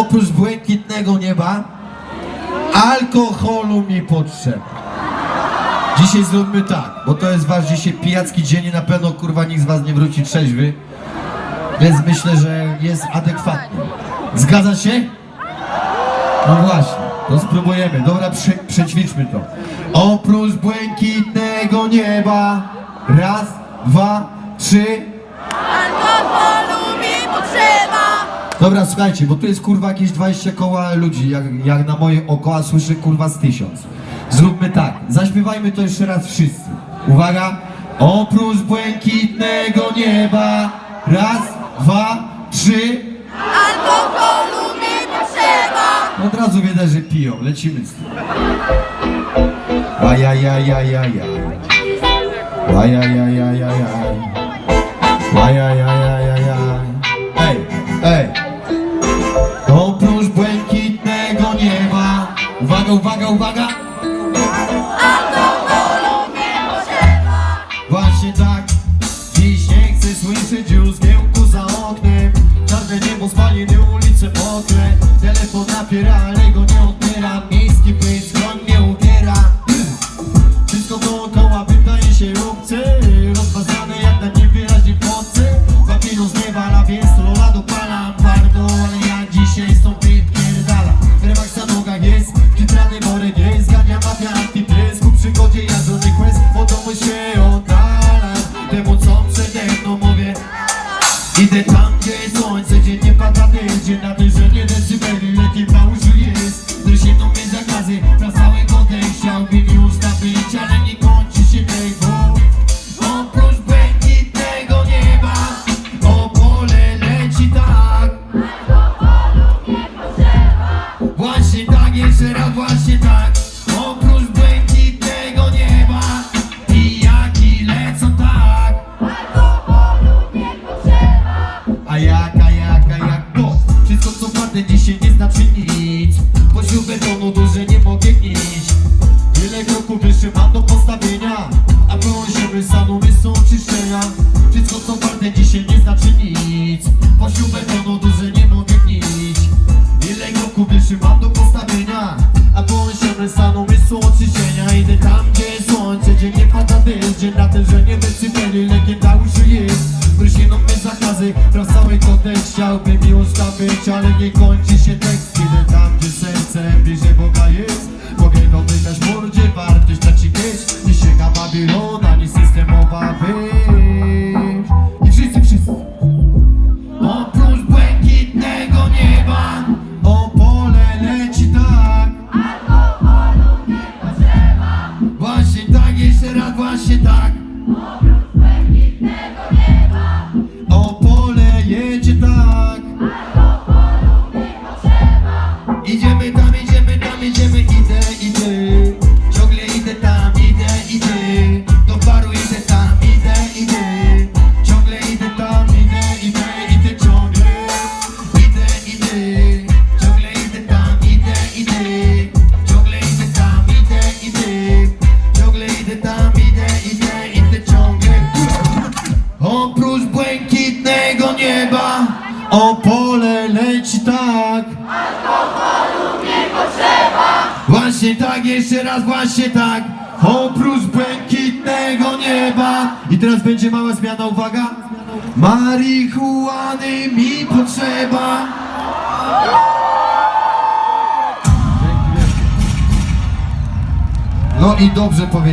Oprócz błękitnego nieba, alkoholu mi potrzeba. Dzisiaj zróbmy tak, bo to jest wasz dzisiaj pijacki dzień i na pewno kurwa nikt z was nie wróci trzeźwy. Więc myślę, że jest adekwatny. Zgadza się? No właśnie, to spróbujemy. Dobra, prze, przećwiczmy to. Oprócz błękitnego nieba. Raz, dwa, trzy. Alkoholu mi potrzeba! Dobra, słuchajcie, bo tu jest kurwa jakieś 20 koła ludzi, jak, jak na moje oko, a słyszę kurwa z tysiąc. Zróbmy tak, zaśpiewajmy to jeszcze raz wszyscy. Uwaga! Oprócz błękitnego nieba. Raz, dwa, trzy. Alkoholu mi potrzeba! Od razu widać, że piją. Lecimy z tym. Ajajajajajaj. Ajajajajajaj. Ajajajajajaj. Uwaga, uwaga. Alkoholu mi potrzeba! Właśnie tak. Dziś nie chcę słyszeć już zgiełku za oknem. Czarne niebo, spaliny, ulice mokre. Telefon napiera, ale go nie odbiera. Miejski pysk, Idę tam, mnie zakazy, wraz cały kodeks Chciałbym miłość być, ale nie kończy się tekst. Idę tam, gdzie serce bliżej Boga jest Mogę idę, Do baru idę tam, idę, idę. Ciągle idę tam, idę, idę, idę ciągle. Idę, idę. Ciągle idę tam, idę, idę. Ciągle idę tam, idę, idę. Ciągle idę tam, idę, idę, idę ciągle. Oprócz błękitnego nieba O pole leci tak. Właśnie tak, jeszcze raz właśnie tak. Oprócz I teraz będzie mała zmiana, uwaga. Marihuany mi potrzeba. No i dobrze powiedziałem